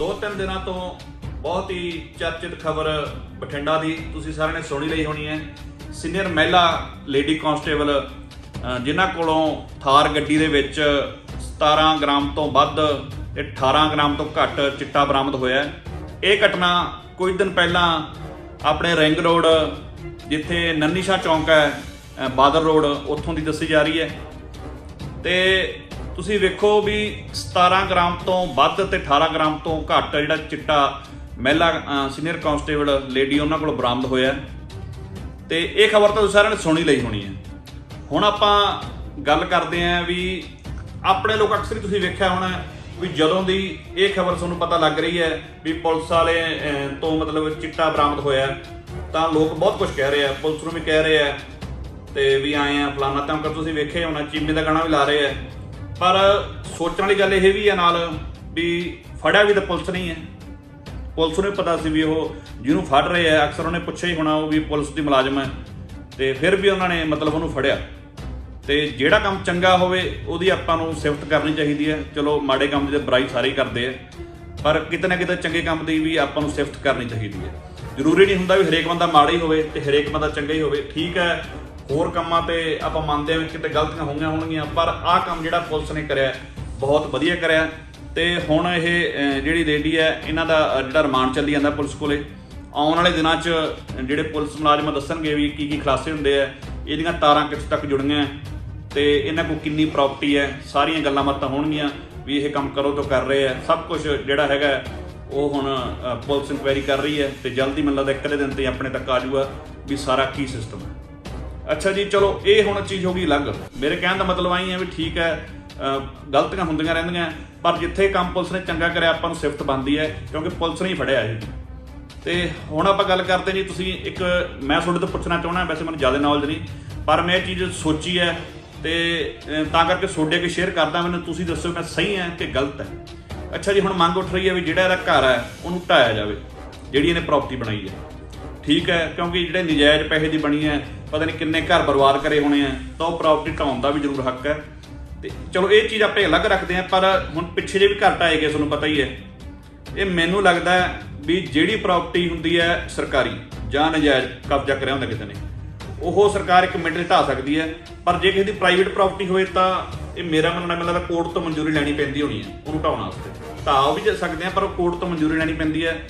ਦੋ ਤਿੰਨ ਦਿਨਾਂ ਤੋਂ ਬਹੁਤ ਹੀ ਚਰਚਿਤ ਖਬਰ ਬਠਿੰਡਾ ਦੀ ਤੁਸੀਂ ਸਾਰਿਆਂ ਨੇ ਸੁਣੀ ਲਈ ਹੋਣੀ ਹੈ। ਸੀਨੀਅਰ ਮਹਿਲਾ ਲੇਡੀ ਕਾਂਸਟੇਬਲ ਜਿਨ੍ਹਾਂ ਕੋਲੋਂ ਥਾਰ ਗੱਡੀ ਦੇ ਵਿੱਚ 17 ਗ੍ਰਾਮ ਤੋਂ ਵੱਧ ਤੇ 18 ਗ੍ਰਾਮ ਤੋਂ ਘੱਟ ਚਿੱਟਾ ਬਰਾਮਦ ਹੋਇਆ ਇਹ ਘਟਨਾ ਕੁਝ ਦਿਨ ਪਹਿਲਾਂ ਆਪਣੇ ਰਿੰਗ ਰੋਡ ਜਿੱਥੇ ਨੰਨੀਸ਼ਾ ਚੌਂਕ ਹੈ ਅ, ਬਾਦਲ ਰੋਡ ਉੱਥੋਂ ਦੀ ਦੱਸੀ ਜਾ ਰਹੀ ਹੈ। ਤੇ ਤੁਸੀਂ ਵੇਖੋ ਵੀ 17 ਗ੍ਰਾਮ ਤੋਂ ਵੱਧ ਤੇ 18 ਗ੍ਰਾਮ ਤੋਂ ਘੱਟ ਜਿਹੜਾ ਚਿੱਟਾ ਮਹਿਲਾ ਸੀਨੀਅਰ ਕਾਂਸਟੇਬਲ ਲੇਡੀ ਉਹਨਾਂ ਕੋਲ ਬਰਾਮਦ ਹੋਇਆ ਤੇ ਇਹ ਖਬਰ ਤਾਂ ਤੁਸੀਂ ਸਾਰਿਆਂ ਨੇ ਸੁਣੀ ਲਈ ਹੋਣੀ ਹੈ। ਹੁਣ ਆਪਾਂ ਗੱਲ ਕਰਦੇ ਆਂ ਵੀ ਆਪਣੇ ਲੋਕ ਅਕਸਰ ਹੀ ਤੁਸੀਂ ਵੇਖਿਆ ਹੋਣਾ ਵੀ ਜਦੋਂ ਦੀ ਇਹ ਖਬਰ ਤੁਹਾਨੂੰ ਪਤਾ ਲੱਗ ਰਹੀ ਹੈ ਵੀ ਪੁਲਿਸ ਵਾਲੇ ਤੋਂ ਮਤਲਬ ਚਿੱਟਾ ਬਰਾਮਦ ਹੋਇਆ ਤਾਂ ਲੋਕ ਬਹੁਤ ਕੁਝ ਕਹਿ ਰਹੇ ਆ, ਪੁਲਿਸ ਨੂੰ ਵੀ ਕਹਿ ਰਹੇ ਆ ਤੇ ਵੀ ਆਏ ਆ, ਫਲਾਨਾ ਤਾਂ ਕਰ ਤੁਸੀਂ ਵੇਖਿਆ ਹੋਣਾ, ਚੀਮੇ ਦਾ ਗਾਣਾ ਵੀ ਲਾ ਰਹੇ ਆ। ਪਰ ਸੋਚਣ ਵਾਲੀ ਗੱਲ ਇਹ ਵੀ ਹੈ ਨਾਲ ਵੀ ਫੜਿਆ ਵੀ ਤਾਂ ਪੁਲਿਸ ਨਹੀਂ ਹੈ ਪੁਲਿਸ ਨੂੰ ਵੀ ਪਤਾ ਸੀ ਵੀ ਉਹ ਜਿਹਨੂੰ ਫੜ ਰਹੇ ਆ, ਅਕਸਰ ਉਹਨੇ ਪੁੱਛਿਆ ਹੀ ਹੋਣਾ ਉਹ ਵੀ ਪੁਲਿਸ ਦੀ ਮੁਲਾਜ਼ਮ ਹੈ ਤੇ ਫਿਰ ਵੀ ਉਹਨਾਂ ਨੇ ਮਤਲਬ ਉਹਨੂੰ ਫੜਿਆ। ਤੇ ਜਿਹੜਾ ਕੰਮ ਚੰਗਾ ਹੋਵੇ, ਉਹਦੀ ਆਪਾਂ ਨੂੰ ਸਿਫਤ ਕਰਨੀ ਚਾਹੀਦੀ ਹੈ ਚਲੋ, ਮਾੜੇ ਕੰਮ ਦੀ ਤਾਂ ਬੁਰਾਈ ਸਾਰੇ ਹੀ ਕਰਦੇ ਆ। ਪਰ ਕਿਤੇ ਨਾ ਕਿਤੇ ਚੰਗੇ ਕੰਮ ਦੀ ਵੀ ਆਪਾਂ ਨੂੰ ਸਿਫਤ ਕਰਨੀ ਚਾਹੀਦੀ ਹੈ ਜ਼ਰੂਰੀ ਨਹੀਂ ਹੁੰਦਾ ਵੀ ਹਰੇਕ ਬੰਦਾ ਮਾੜਾ ਹੀ ਹੋਵੇ ਤੇ ਹਰੇਕ ਬੰਦਾ ਚੰਗਾ ਹੀ ਹੋਵੇ। ਠੀਕ ਹੈ ਹੋਰ ਕੰਮਾਂ ਤੇ ਆਪਾਂ ਮੰਨਦੇ ਹਾਂ ਵੀ ਕਿਤੇ ਗਲਤੀਆਂ ਹੋਈਆਂ ਹੋਣਗੀਆਂ, ਪਰ ਆਹ ਕੰਮ ਜਿਹੜਾ ਪੁਲਿਸ ਨੇ ਕਰਿਆ, ਬਹੁਤ ਵਧੀਆ ਕਰਿਆ। ਤੇ ਹੁਣ ਇਹ ਜਿਹੜੀ ਲੇਡੀ ਹੈ, ਇਹਨਾਂ ਦਾ ਜਿਹੜਾ ਰਿਮਾਂਡ ਚੱਲੀ ਜਾਂਦਾ ਪੁਲਿਸ ਕੋਲੇ। ਆਉਣ ਵਾਲੇ ਦਿਨਾਂ 'ਚ ਜਿਹੜੇ ਪੁਲਿਸ ਮੁਲਾਜ਼ਮ ਦੱਸਣਗੇ ਵੀ ਕੀ ਕੀ ਖਲਾਸੇ ਹੁੰਦੇ ਆ, ਇਹਦੀਆਂ ਤਾਰਾਂ ਕਿੱਥੇ ਤੱਕ ਜੁੜੀਆਂ, ਤੇ ਇਹਨਾਂ ਕੋਲ ਕਿੰਨੀ ਪ੍ਰਾਪਰਟੀ ਹੈ, ਸਾਰੀਆਂ ਗੱਲਾਂ ਬਾਤਾਂ ਹੋਣਗੀਆਂ, ਵੀ ਇਹ ਕੰਮ ਕਰੋ ਤੋਂ ਕਰ ਰਹੇ ਆ। ਸਭ ਕੁਝ ਜਿਹੜਾ ਹੈਗਾ, ਉਹ ਹੁਣ ਪੁਲਿਸ ਇਨਕੁਆਇਰੀ ਕਰ ਰਹੀ ਹੈ, ਤੇ ਜਲਦੀ ਮੈਨੂੰ ਲੱਗਦਾ ਇੱਕ ਅੱਧੇ ਦਿਨ ਤੇ ਆਪਣੇ ਤੱਕ ਆ ਜਾਊਗਾ ਵੀ ਸਾਰਾ ਕੀ ਸਿਸਟਮ ਹੈ। ਅੱਛਾ ਜੀ ਚਲੋ ਇਹ ਹੁਣ ਚੀਜ਼ ਹੋ ਗਈ ਅਲੱਗ। ਮੇਰੇ ਕਹਿਣ ਦਾ ਮਤਲਬ ਆਈ ਹੈ ਵੀ ਠੀਕ ਹੈ ਅ, ਗਲਤੀਆਂ ਹੁੰਦੀਆਂ ਰਹਿੰਦੀਆਂ ਪਰ ਜਿੱਥੇ ਕੰਮ ਪੁਲਿਸ ਨੇ ਚੰਗਾ ਕਰਿਆ ਆਪਾਂ ਨੂੰ ਸਿਫਤ ਬਣਦੀ ਹੈ ਕਿਉਂਕਿ ਪੁਲਿਸ ਨੇ ਹੀ ਫੜਿਆ ਇਹ। ਤੇ ਹੁਣ ਆਪਾਂ ਗੱਲ ਕਰਦੇ ਜੀ ਤੁਸੀਂ ਇੱਕ ਮੈਂ ਤੁਹਾਡੇ ਤੋਂ ਪੁੱਛਣਾ ਚਾਹੁੰਦਾ ਵੈਸੇ ਮੈਨੂੰ ਜ਼ਿਆਦਾ ਨੌਲੇਜ ਨਹੀਂ ਪਰ ਮੈਂ ਇਹ ਚੀਜ਼ ਸੋਚੀ ਹੈ ਤੇ ਤਾਂ ਕਰਕੇ ਤੁਹਾਡੇ ਅੱਗੇ ਸ਼ੇਅਰ ਕਰਦਾ ਮੈਨੂੰ ਤੁਸੀਂ ਦੱਸੋ ਮੈਂ ਸਹੀ ਹੈ ਕਿ ਗਲਤ ਹੈ। ਅੱਛਾ ਜੀ ਹੁਣ ਮੰਗ ਉੱਠ ਰਹੀ ਹੈ ਵੀ ਜਿਹੜਾ ਇਹਦਾ ਘਰ ਹੈ ਉਹਨੂੰ ਢਾਇਆ ਜਾਵੇ ਜਿਹੜੀ ਇਹਨੇ ਪ੍ਰਾਪਰਟੀ ਬਣਾਈ ਹੈ। ਠੀਕ ਹੈ, ਕਿਉਂਕਿ ਜਿਹੜੇ ਨਜਾਇਜ਼ ਪੈਸੇ ਦੀ ਬਣੀ ਹੈ, ਪਤਾ ਨਹੀਂ ਕਿੰਨੇ ਘਰ ਬਰਬਾਦ ਕਰੇ ਹੋਣੇ ਆ, ਤਾਂ ਉਹ ਪ੍ਰਾਪਰਟੀ ਢਾਉਣ ਦਾ ਵੀ ਜ਼ਰੂਰ ਹੱਕ ਹੈ। ਤੇ ਚਲੋ, ਇਹ ਚੀਜ਼ ਆਪੇ ਅਲੱਗ ਰੱਖਦੇ ਆ ਪਰ ਹੁਣ ਪਿੱਛੇ ਜੇ ਵੀ ਘਰ ਢਾਏ ਗਏ, ਤੁਹਾਨੂੰ ਪਤਾ ਹੀ ਹੈ। ਇਹ ਮੈਨੂੰ ਲੱਗਦਾ ਵੀ ਜਿਹੜੀ ਪ੍ਰਾਪਰਟੀ ਹੁੰਦੀ ਹੈ ਸਰਕਾਰੀ ਜਾਂ ਨਜਾਇਜ਼ ਕਬਜ਼ਾ ਕਰਿਆ ਹੁੰਦਾ ਕਿਸੇ ਨੇ, ਉਹ ਸਰਕਾਰ ਇੱਕ ਮਿੰਟ 'ਚ ਢਾ ਸਕਦੀ ਹੈ। ਪਰ ਜੇ ਕਿਸੇ ਦੀ ਪ੍ਰਾਈਵੇਟ ਪ੍ਰਾਪਰਟੀ ਹੋਵੇ ਤਾਂ ਇਹ ਮੇਰਾ ਮੰਨਣਾ, ਮੈਨੂੰ ਲੱਗਦਾ ਕੋਰਟ ਤੋਂ ਮਨਜ਼ੂਰੀ ਲੈਣੀ ਪੈਂਦੀ ਹੋਣੀ ਹੈ, ਉਹਨੂੰ ਢਾਉਣ ਵਾਸਤੇ। ਢਾਹ ਉਹ ਵੀ ਜਾ ਸਕਦੇ ਆ ਪਰ ਉਹ ਕੋਰਟ ਤੋਂ ਮਨਜ਼ੂਰੀ ਲੈਣੀ ਪੈਂਦੀ ਹੈ।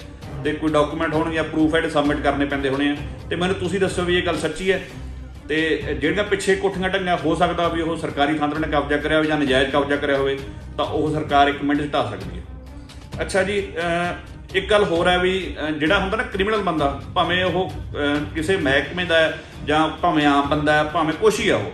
ਤੇ ਕੋਈ ਡਾਕੂਮੈਂਟ ਹੋਣਗੇ ਜਾਂ ਪ੍ਰੂਫ ਹੈ ਸਬਮਿਟ ਕਰਨੇ ਪੈਂਦੇ ਹੋਣੇ ਆ। ਤੇ ਮੈਨੂੰ ਤੁਸੀਂ ਦੱਸੋ ਵੀ ਇਹ ਗੱਲ ਸੱਚੀ ਹੈ? ਤੇ ਜਿਹੜੀਆਂ ਪਿੱਛੇ ਕੋਠੀਆਂ ਢੰਗੀਆਂ ਹੋ ਸਕਦਾ ਵੀ ਉਹ ਸਰਕਾਰੀ ਥਾਂ ਤੇ ਨੇ ਕਬਜ਼ਾ ਕਰਿਆ ਹੋਵੇ ਜਾਂ ਨਜਾਇਜ਼ ਕਬਜ਼ਾ ਕਰਿਆ ਹੋਵੇ, ਤਾਂ ਉਹ ਸਰਕਾਰ ਇੱਕ ਮਿੰਟ 'ਚ ਢਾ ਸਕਦੀ ਹੈ। ਅੱਛਾ ਜੀ ਇੱਕ ਗੱਲ ਹੋਰ ਹੈ ਵੀ ਜਿਹੜਾ ਹੁੰਦਾ ਨਾ ਕ੍ਰਿਮੀਨਲ ਬੰਦਾ, ਭਾਵੇਂ ਉਹ ਕਿਸੇ ਮਹਿਕਮੇ ਦਾ ਜਾਂ ਭਾਵੇਂ ਆਮ ਬੰਦਾ ਹੈ, ਭਾਵੇਂ ਕੁਛ ਹੀ ਆ ਉਹ,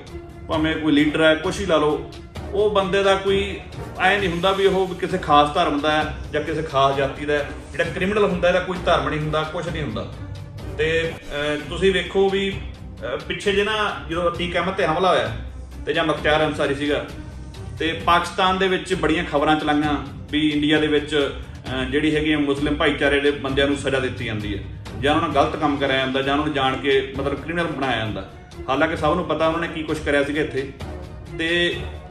ਭਾਵੇਂ ਕੋਈ ਲੀਡਰ ਹੈ, ਕੁਛ ਹੀ ਲਾ ਲਓ ਉਹ ਬੰਦੇ ਦਾ ਕੋਈ ਐ ਨਹੀਂ ਹੁੰਦਾ ਵੀ ਉਹ ਕਿਸੇ ਖਾਸ ਧਰਮ ਦਾ ਹੈ ਜਾਂ ਕਿਸੇ ਖਾਸ ਜਾਤੀ ਦਾ ਹੈ। ਜਿਹੜਾ ਕ੍ਰਿਮੀਨਲ ਹੁੰਦਾ ਇਹਦਾ ਕੋਈ ਧਰਮ ਨਹੀਂ ਹੁੰਦਾ ਕੁਛ ਨਹੀਂ ਹੁੰਦਾ। ਤੇ ਅਹ ਤੁਸੀਂ ਵੇਖੋ ਵੀ ਅਹ ਪਿੱਛੇ ਜੇ ਨਾ ਜਦੋਂ ਅਤੀਕ ਅਹਿਮਦ ਤੇ ਹਮਲਾ ਹੋਇਆ ਤੇ ਜਾਂ ਮਖਤਿਆਰ ਅੰਸਾਰੀ ਸੀਗਾ ਤੇ ਪਾਕਿਸਤਾਨ ਦੇ ਵਿੱਚ ਬੜੀਆਂ ਖਬਰਾਂ ਚਲਾਈਆਂ ਵੀ ਇੰਡੀਆ ਦੇ ਵਿੱਚ ਅਹ, ਜਿਹੜੀ ਹੈਗੀ ਆ ਮੁਸਲਿਮ ਭਾਈਚਾਰੇ ਦੇ ਬੰਦਿਆਂ ਨੂੰ ਸਜ਼ਾ ਦਿੱਤੀ ਜਾਂਦੀ ਹੈ। ਜਾਂ ਉਹਨਾਂ ਨਾਲ ਗਲਤ ਕੰਮ ਕਰਾਇਆ ਜਾਂਦਾ ਜਾਂ ਉਹਨਾਂ ਨੂੰ ਜਾਣ ਕੇ ਮਤਲਬ ਕ੍ਰਿਮੀਨਲ ਬਣਾਇਆ ਜਾਂਦਾ। ਹਾਲਾਂਕਿ ਸਭ ਨੂੰ ਪਤਾ ਉਹਨਾਂ ਨੇ ਕੀ ਕੁਝ ਕਰਿਆ ਸੀਗਾ ਇੱਥੇ। ਤੇ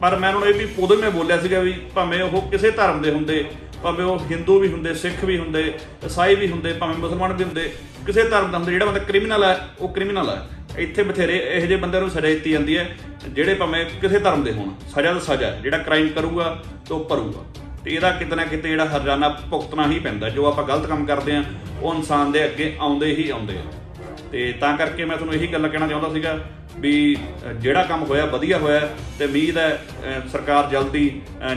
ਪਰ ਮੈਂ ਉਹਨਾਂ ਨੂੰ ਇਹ ਵੀ ਉਦੋਂ ਹੀ ਮੈਂ ਬੋਲਿਆ ਸੀਗਾ ਵੀ ਭਾਵੇਂ ਉਹ ਕਿਸੇ ਧਰਮ ਦੇ ਹੁੰਦੇ, ਭਾਵੇਂ ਉਹ ਹਿੰਦੂ ਵੀ ਹੁੰਦੇ ਸਿੱਖ ਵੀ ਹੁੰਦੇ ਈਸਾਈ ਵੀ ਹੁੰਦੇ, ਭਾਵੇਂ ਮੁਸਲਮਾਨ ਵੀ ਹੁੰਦੇ, ਕਿਸੇ ਧਰਮ ਦਾ ਹੁੰਦੇ, ਜਿਹੜਾ ਬੰਦਾ ਕ੍ਰਿਮੀਨਲ ਹੈ, ਉਹ ਕ੍ਰਿਮੀਨਲ ਹੈ ਇੱਥੇ ਬਥੇਰੇ ਇਹੋ ਜਿਹੇ ਬੰਦਿਆਂ ਨੂੰ ਸਜ਼ਾ ਦਿੱਤੀ ਜਾਂਦੀ ਹੈ, ਜਿਹੜੇ ਭਾਵੇਂ ਕਿਸੇ ਧਰਮ ਦੇ ਹੋਣ, ਸਜ਼ਾ ਤਾਂ ਸਜ਼ਾ ਹੈ। ਜਿਹੜਾ ਕ੍ਰਾਈਮ ਕਰੂਗਾ ਤਾਂ ਉਹ ਭਰੂਗਾ ਤੇ ਇਹਦਾ ਕਿਤੇ ਨਾ ਕਿਤੇ ਜਿਹੜਾ ਹਰਜਾਨਾ ਭੁਗਤਣਾ ਹੀ ਪੈਂਦਾ, ਜੋ ਆਪਾਂ ਗਲਤ ਕੰਮ ਕਰਦੇ ਆ ਉਹ ਇਨਸਾਨ ਦੇ ਅੱਗੇ ਆਉਂਦੇ ਹੀ ਆਉਂਦੇ ਆ ਤੇ ਤਾਂ ਕਰਕੇ ਮੈਂ ਤੁਹਾਨੂੰ ਇਹੀ ਗੱਲ ਕਹਿਣਾ ਚਾਹੁੰਦਾ ਸੀਗਾ ਵੀ ਜਿਹੜਾ ਕੰਮ ਹੋਇਆ ਵਧੀਆ ਹੋਇਆ ਤੇ ਉਮੀਦ ਹੈ ਸਰਕਾਰ ਜਲਦੀ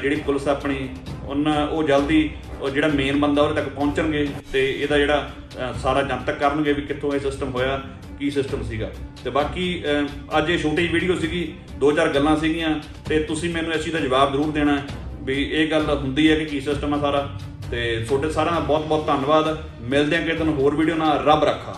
ਜਿਹੜੀ ਪੁਲਿਸ ਆਪਣੀ ਉਹਨਾਂ ਉਹ ਜਲਦੀ, ਉਹ ਜਿਹੜਾ ਮੇਨ ਬੰਦਾ ਉਹਦੇ ਤੱਕ ਪਹੁੰਚਣਗੇ ਤੇ ਇਹਦਾ ਜਿਹੜਾ ਸਾਰਾ ਜਨਤਕ ਕਰਨਗੇ ਵੀ ਕਿੱਥੋਂ ਇਹ ਸਿਸਟਮ ਹੋਇਆ, ਕੀ ਸਿਸਟਮ ਸੀਗਾ। ਤੇ ਬਾਕੀ ਅੱਜ ਇਹ ਛੋਟੀ ਜਿਹੀ ਵੀਡੀਓ ਸੀਗੀ, ਦੋ ਚਾਰ ਗੱਲਾਂ ਸੀਗੀਆਂ ਤੇ ਤੁਸੀਂ ਮੈਨੂੰ ਇਸ ਚੀਜ਼ ਦਾ ਜਵਾਬ ਜ਼ਰੂਰ ਦੇਣਾ ਵੀ ਇਹ ਗੱਲ ਹੁੰਦੀ ਹੈ ਕਿ ਕੀ ਸਿਸਟਮ ਹੈ ਸਾਰਾ। ਤੇ ਤੁਹਾਡੇ ਸਾਰਿਆਂ ਦਾ ਬਹੁਤ ਬਹੁਤ ਧੰਨਵਾਦ। ਮਿਲਦੇ ਹਾਂ ਕਿਸੇ ਦਿਨ ਹੋਰ ਵੀਡੀਓ ਨਾਲ। ਰੱਬ ਰੱਖਾ।